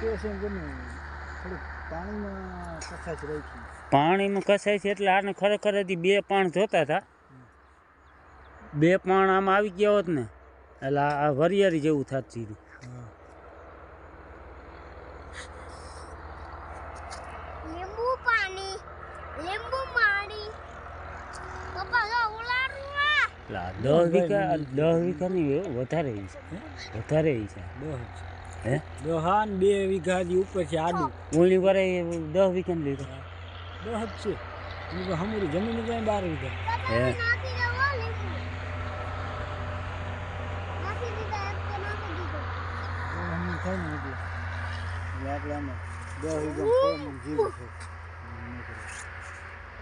કે છે એમ થોડુંક પાણીમાં કસાશ રાખી પાણીમાં કસાય છે એટલે આને ખરેખર હજી બે પાણ જોતા હતા. બે પાણ આમાં આવી ગયા હોત ને એટલે આ વરિયારી વરિયાળી જેવું થાત સીધું. લીંબુ પાણી લીંબુ પાણી પપ્પા ઉલાડું. દસ વીઘા દસ વીઘાની વધારે છે વધારે છે. હે? દહા ને બે વીઘા દી ઉપર છે આડું ઓલી વરે દસ વીઘાની લીધો. દસ જ છે. હમરી જમીન જાય બાર વીઘા. હે? આપણે આમાં દસ વીઘા જીરું છે.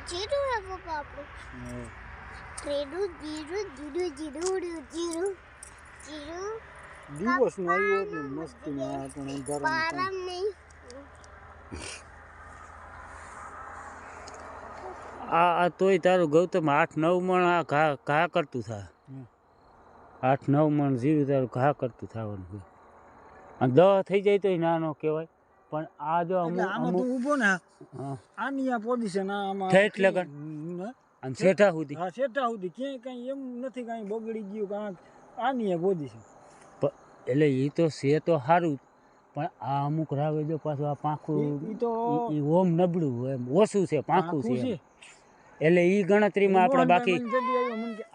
જીરું હે પપ્પા આપણું? જીરું જીરું જીરું જીરું જીરું જીરું. દિવસનું આવ્યું એટલે મસ્તી ને આ પણ અંધારાનું પારમ નહીં. આ આ તોય તારું ગૌતમ આઠ નવ મણ આ ઘા ઘા કરતું થાય હમ. આઠ નવ મણ જીરું તારું ઘા કરતું થવાનું છે. અને દહ થઈ જાય તોય નાનો કહેવાય. પણ આ જો અમુક આમાં અમુક ઊભો ને આની આ પોઝિશન આમાં ઠેઠ લગન. અને શેઠા સુધી? હા શેઠા સુધી. ક્યાંય કાંઈ એમ નથી કાંઈ બગડી ગયું કાંક આની એક ગોદી છે. એટલે એ તો છે તો સારું પણ આ અમુક રાવે જો પાછું આ પાંખું તો ઓમ નબળું એમ. ઓછું છે પાંખું છે એટલે એ ગણતરીમાં આપણે બાકી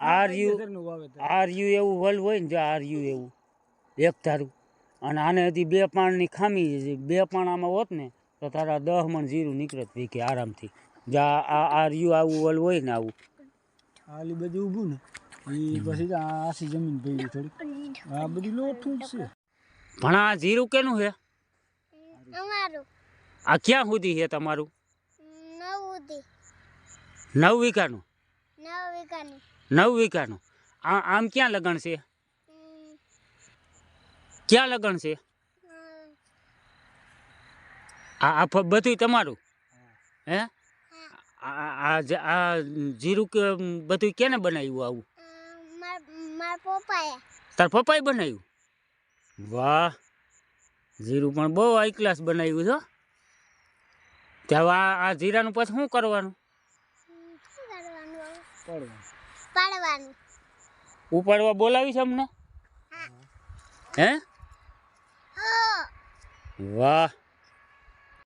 આરયુ આર યુ- આર યુ એવું વલ હોય ને જો આર યુ એવું. એક ધારું. અને આને હજી બે પાણની ખામી બે પાણ આમાં હોત ને તો તારા દહ મણ જીરું નીકળત વીકે આરામથી. જા આ આર યુ આવું ઓલું હોય ને આવું. આલી બધું ઊભું ને. એ પછી આ આસી જમીન ભેગી થોડી આ બધી લોઠું છે. પણ આ જીરું કેનું છે? અમારું. આ ક્યાં સુધી છે તમારું? નવ વીઘાનું? નવ વીઘાની. નવ વીઘાનું. આ આમ ક્યાં લગન છે? ક્યાં લગ્ન છે? આ આ બધુંય તમારું? હા. આ આ- જીરું કે બધું કેને બનાવ્યું આવું? તાર પપ્પાએ બનાવ્યું? વાહ જીરું પણ બહુ હાઈ ક્લાસ બનાવ્યું છો ત્યાં આ આ જીરાનું પછી શું કરવાનું? પાડવાનું. ઉપાડવા બોલાવીશ અમને? હે. વાહ.